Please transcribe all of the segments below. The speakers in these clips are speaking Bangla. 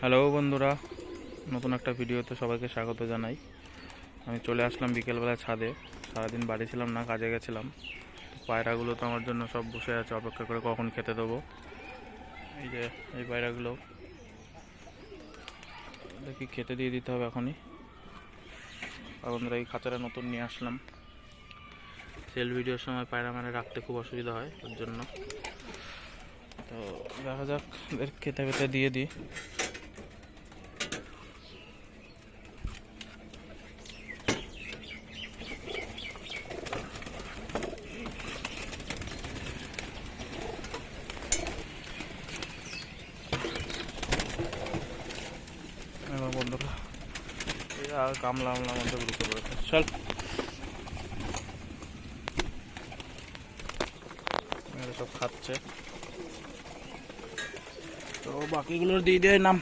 হ্যালো বন্ধুরা, নতুন একটা ভিডিওতে সবাইকে স্বাগত জানাই। আমি চলে আসলাম বিকেলবেলা ছাদে। সারাদিন বাড়ি ছিলাম না, কাজে গেছিলাম। পায়রাগুলো তো আমার জন্য সব বসে আছে, অপেক্ষা করে কখন খেতে দেবো। এই যে, এই পায়রাগুলো। দেখি খেতে দিয়ে দিতে হবে এখনই। বন্ধুরা এই খাঁচাটা নতুন নিয়ে আসলাম। সেল ভিডিওর সময় পায়রা মানে রাখতে খুব অসুবিধা হয়, ওর জন্য। তো দেখা যাক, এদের খেতে খেতে দিয়ে দিই। বন্ধুরা। এই আর কামলা আমলার মধ্যে ঢুকে পড়েছে। চল। এরা সব খাচ্ছে। তো বাকিগুলোর দিয়ে দিয়ে নাম।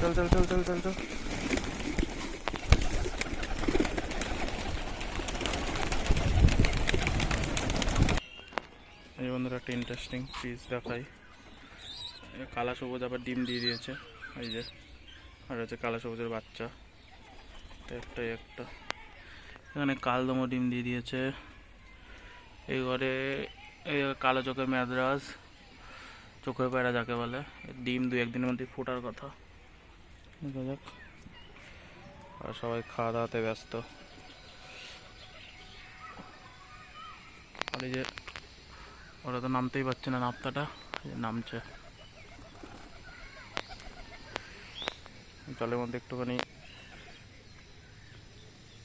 চল চল চল চল চল চল। এই বন্ধুরা একটা ইন্টারেস্টিং পিস দেখাই। কালা সবুজ আবার ডিম দিয়ে দিয়েছে। এই যে। আর হচ্ছে কালো সবুজের বাচ্চা। একটাই একটা। এখানে কালদমো ডিম দিয়ে দিয়েছে। এই ঘরে এই কালো চোখের ম্যাদ্রাস চোখের পায়রা যাকে বলে ডিম দু একদিনের মধ্যে ফোটার কথা। দেখা যাক। আর সবাই খাওয়া দাওয়াতে ব্যস্ত। আর এই যে, ওরা তো নামতেই পারছে না, নাপ্তাটা নামছে। জলের মধ্যে একটুখানি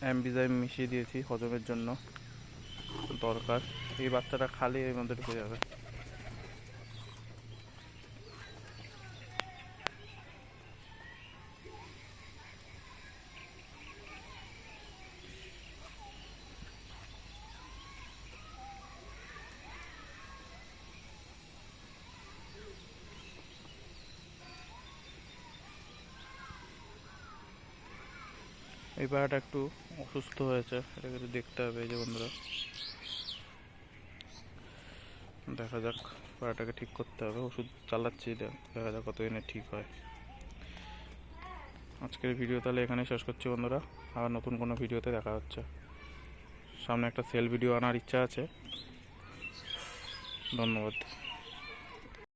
অ্যাম্বিজাইম মিশিয়ে দিয়েছি হজমের জন্য। দরকার। এই বাচ্চাটা খালি এর মধ্যে ঢুকে যাবে। এই পায়রাটা একটু অসুস্থ হয়েছে, এটাকে একটু দেখতে হবে এই যে বন্ধুরা। দেখা যাক পায়রাটাকে ঠিক করতে হবে, ওষুধ চালাচ্ছি দেখা যাক কতদিনে ঠিক হয়। আজকের ভিডিও তাহলে এখানে শেষ করছি বন্ধুরা, আবার নতুন কোনো ভিডিওতে দেখা হচ্ছে। সামনে একটা সেল ভিডিও আনার ইচ্ছা আছে। ধন্যবাদ।